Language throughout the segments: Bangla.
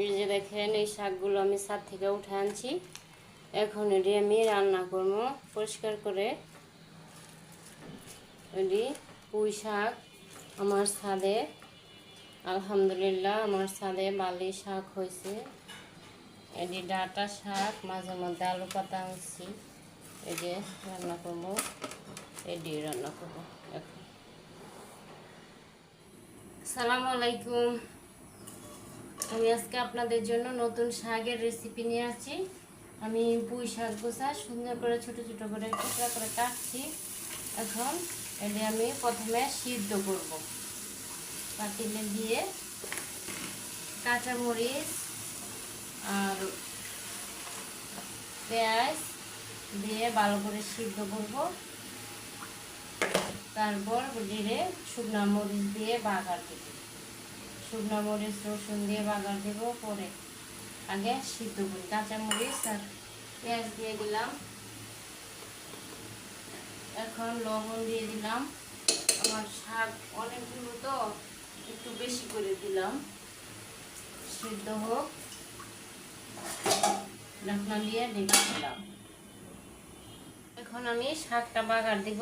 এই যে দেখেন, এই শাকগুলো আমি ছাদ থেকে উঠে আনছি। এখন এটি আমি রান্না করব। পরিষ্কার করে এটি পুঁই শাক আমার ছাদে। আলহামদুলিল্লাহ, আমার ছাদে বালি শাক হয়েছে। এটি ডাটা শাক, মাঝে মধ্যে আলু পাতা আনছি। এই যে রান্না করব, এটি রান্না করব। এখন। সালামু আলাইকুম। আমি আজকে আপনাদের জন্য নতুন শাকের রেসিপি নিয়ে আসছি। আমি পুঁই শাক গোছা সুন্দর করে ছোট ছোট করে টুকরা করে কাটছি। এখন এটি আমি প্রথমে সিদ্ধ করব। পাতিলে দিয়ে কাঁচামরিচ আর পেঁয়াজ দিয়ে ভালো করে সিদ্ধ করব। তারপর দিয়ে শুকনা মরিচ দিয়ে বাগার দেব। শুকনো মরিচ রসুন দিয়ে বাগার দেব পরে। আগে সিদ্ধ করি কাঁচা মরিচ আর পেঁয়াজ দিয়ে দিলাম। এখন লবণ দিয়ে দিলাম। আমার শাক অনেকগুলো তো, একটু বেশি করে দিলাম। সিদ্ধ হোক। ঢাকনা দিয়ে ঢেকে দিলাম। এখন আমি শাকটা বাগার দিব।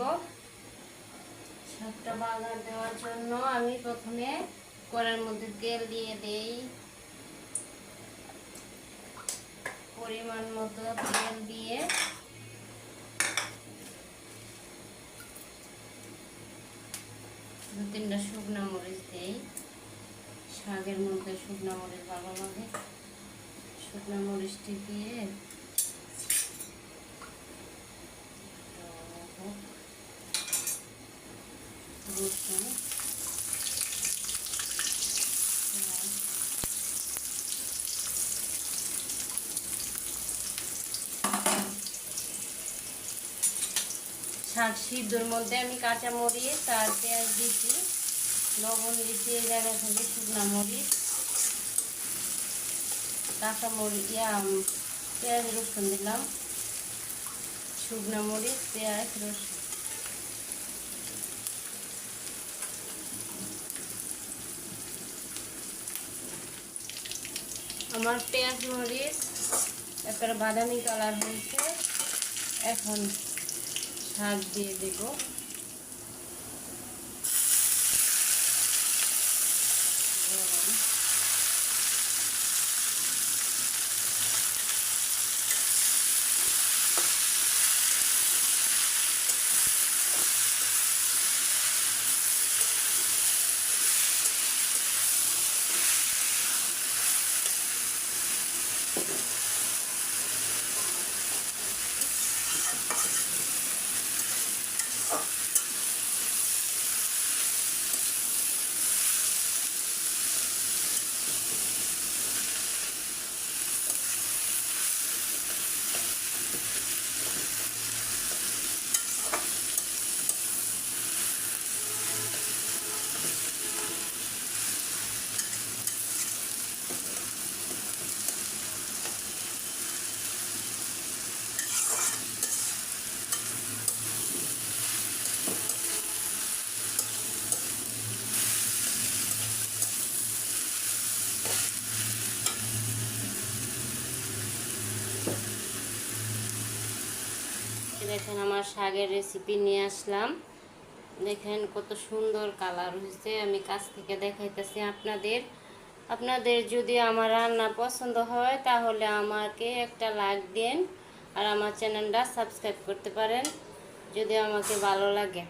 শাকটা বাগার দেওয়ার জন্য আমি প্রথমে কড়ার মধ্যে তেল দিয়ে দেই পরিমাণ মতো তেল দিয়ে দু তিনটা শুকনা মরিচ দেই শাকের মধ্যে শুকনা মরিচ ভালো লাগে শুকনা মরিচটি দিয়ে রসুন শাক সিদ্ধর মধ্যে আমি কাঁচা মরিচ আর পেঁয়াজ দিচ্ছি। লবণ দিচ্ছি জায়গা থেকে শুকনা মরিচ, কাঁচা মরিচ, ইয়া, পেঁয়াজ রসুন দিলাম, শুকনা মরিচ, পেঁয়াজ, রসুন। আমার পেঁয়াজ মরিচ, এরপরে বাদামি কালার হয়েছে। এখন শাক দিয়ে দেব। দেখেন আমার শাগের রেসিপি নিয়ে আসলাম। দেখেন কত সুন্দর কালার হয়েছে, আমি কাছ থেকে দেখাইতেছি আপনাদের। আপনাদের যদি আমার রান্না পছন্দ হয়, তাহলে আমাকে একটা লাইক দিন, আর আমার চ্যানেলটা সাবস্ক্রাইব করতে পারেন, যদি আমাকে ভালো লাগে।